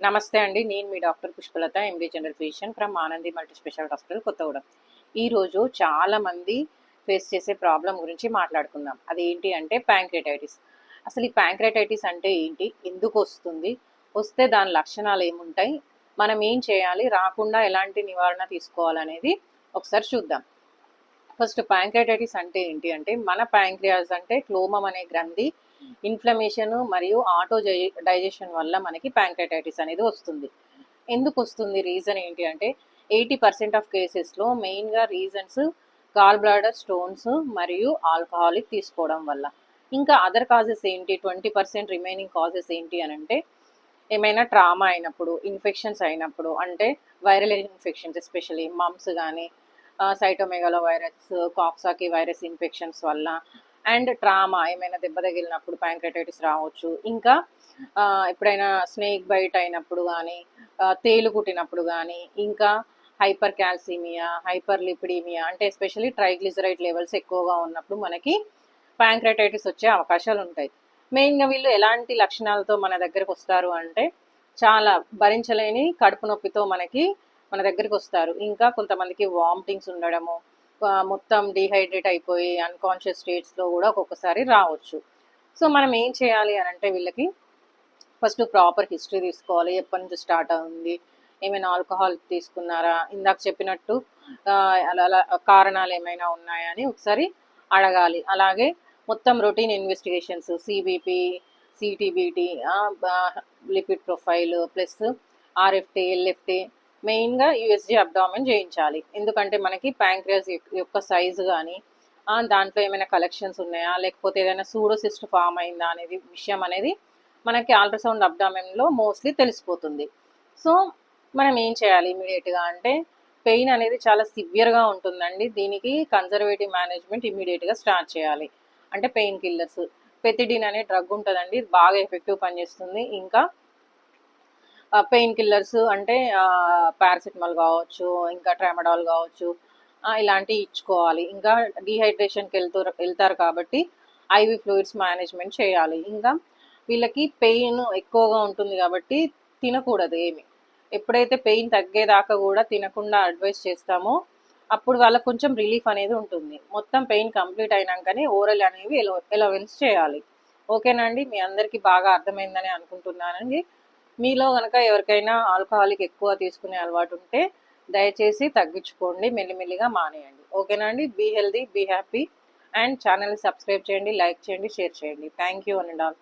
నమస్తే అండి. నేను మీ doctor Pushpalatha MD general physician from Anandi multi speciality hospital Kothagudem. ఈరోజు చాలామంది ఫేస్ చేసే ప్రాబ్లం గురించి మాట్లాడుకుందాం. అది ఏంటి అంటే ప్యాంక్రెటైటిస్ అసలు ఈ ప్యాంక్రెటైటిస్ అంటే ఏంటి? ఎందుకు వస్తుంది? వస్తే దాని లక్షణాలు ఏముంటాయి? మనం ఏం చేయాలి? రాకుండా ఎలాంటి నివారణ తీసుకోవాలనేది ఒకసారి చూద్దాం. ఫస్ట్ ప్యాంక్రెటైటిస్ అంటే ఏంటి అంటే మన ప్యాంక్రియాస్ అంటే క్లోమం అనే గ్రంథి ఇన్ఫ్లమేషన్ మరియు ఆటో డైజెషన్ వల్ల మనకి ప్యాంక్రటైటిస్ అనేది వస్తుంది. ఎందుకు వస్తుంది? రీజన్ ఏంటి అంటే ఎయిటీ పర్సెంట్ ఆఫ్ కేసెస్లో మెయిన్గా రీజన్స్ గాల్ బ్లాడర్ స్టోన్స్ మరియు ఆల్కహాలిక్ తీసుకోవడం వల్ల. ఇంకా అదర్ కాజెస్ ఏంటి? ట్వంటీ పర్సెంట్ రిమైనింగ్ కాజెస్ ఏంటి అని అంటే ఏమైనా ట్రామా అయినప్పుడు ఇన్ఫెక్షన్స్ అయినప్పుడు అంటే వైరల్ ఇన్ఫెక్షన్స్ ఎస్పెషలీ మమ్స్ కానీ cytomegalo virus coxsackie virus infections వల్ల అండ్ ట్రామా ఏమైనా దెబ్బ తగిలినప్పుడు ప్యాంక్రటైటిస్ రావచ్చు. ఇంకా ఎప్పుడైనా స్నేక్ బైట్ అయినప్పుడు కానీ తేలు కుట్టినప్పుడు కానీ ఇంకా హైపర్ క్యాల్సిమియా హైపర్ లిపిడీమియా అంటే ఎస్పెషల్లీ ట్రైగ్లిజరైడ్ లెవెల్స్ ఎక్కువగా ఉన్నప్పుడు మనకి ప్యాంక్రటైటిస్ వచ్చే అవకాశాలు ఉంటాయి. మెయిన్గా వీళ్ళు ఎలాంటి లక్షణాలతో మన దగ్గరకు వస్తారు అంటే చాలా భరించలేని కడుపు నొప్పితో మనకి మన దగ్గరికి వస్తారు. ఇంకా కొంతమందికి వామిటింగ్స్ ఉండడము మొత్తం డీహైడ్రేట్ అయిపోయి అన్కాన్షియస్ స్టేట్స్లో కూడా ఒక్కొక్కసారి రావచ్చు. సో మనం ఏం చేయాలి అని అంటే వీళ్ళకి ఫస్ట్ ప్రాపర్ హిస్టరీ తీసుకోవాలి. ఎప్పటి నుంచి స్టార్ట్ అవుతుంది? ఏమైనా ఆల్కహాల్ తీసుకున్నారా? ఇందాక చెప్పినట్టు అలా అలా కారణాలు ఏమైనా ఉన్నాయా అని ఒకసారి అడగాలి. అలాగే మొత్తం routine investigations CBP CT BT lipid profile plus RFT LFT మెయిన్గా యూఎస్జీ అబ్డామిన్ చేయించాలి. ఎందుకంటే మనకి ప్యాంక్రియాస్ యొక్క సైజు కానీ దాంట్లో ఏమైనా కలెక్షన్స్ ఉన్నాయా? లేకపోతే ఏదైనా సూడోసిస్ట్ ఫామ్ అయిందా అనేది విషయం అనేది మనకి అల్ట్రాసౌండ్ అబ్డామిన్లో మోస్ట్లీ తెలిసిపోతుంది. సో మనం ఏం చేయాలి ఇమీడియట్గా అంటే పెయిన్ అనేది చాలా సివియర్గా ఉంటుందండి. దీనికి కన్జర్వేటివ్ మేనేజ్మెంట్ ఇమీడియట్గా స్టార్ట్ చేయాలి. అంటే పెయిన్ కిల్లర్స్. పెతిడిన్ అనే డ్రగ్ ఉంటుందండి. బాగా ఎఫెక్టివ్ పనిచేస్తుంది. ఇంకా పెయిన్ కిల్లర్స్ అంటే పారాసిటమాల్ కావచ్చు ఇంకా ట్రామడాల్ కావచ్చు ఇలాంటివి ఇచ్చుకోవాలి. ఇంకా డీహైడ్రేషన్కి వెళ్తూ వెళ్తారు కాబట్టి ఐవి ఫ్లూయిడ్స్ మేనేజ్మెంట్ చేయాలి. ఇంకా వీళ్ళకి పెయిన్ ఎక్కువగా ఉంటుంది కాబట్టి తినకూడదు ఏమి. ఎప్పుడైతే పెయిన్ తగ్గేదాకా కూడా తినకుండా అడ్వైస్ చేస్తామో అప్పుడు వాళ్ళకి కొంచెం రిలీఫ్ అనేది ఉంటుంది. మొత్తం పెయిన్ కంప్లీట్ అయినాకనే ఓరల్ అనేవి ఎలో ఎలవెన్స్ చేయాలి. ఓకేనండి మీ అందరికీ బాగా అర్థమైందని అనుకుంటున్నానండి. మీలో కనుక ఎవరికైనా ఆల్కహాలిక్ ఎక్కువ తీసుకునే అలవాటు ఉంటే దయచేసి తగ్గించుకోండి మెల్లిమెల్లిగా మానేయండి. ఓకేనా అండి? Be healthy be happy and ఛానల్ని సబ్స్క్రైబ్ చేయండి లైక్ చేయండి షేర్ చేయండి. Thank you and all.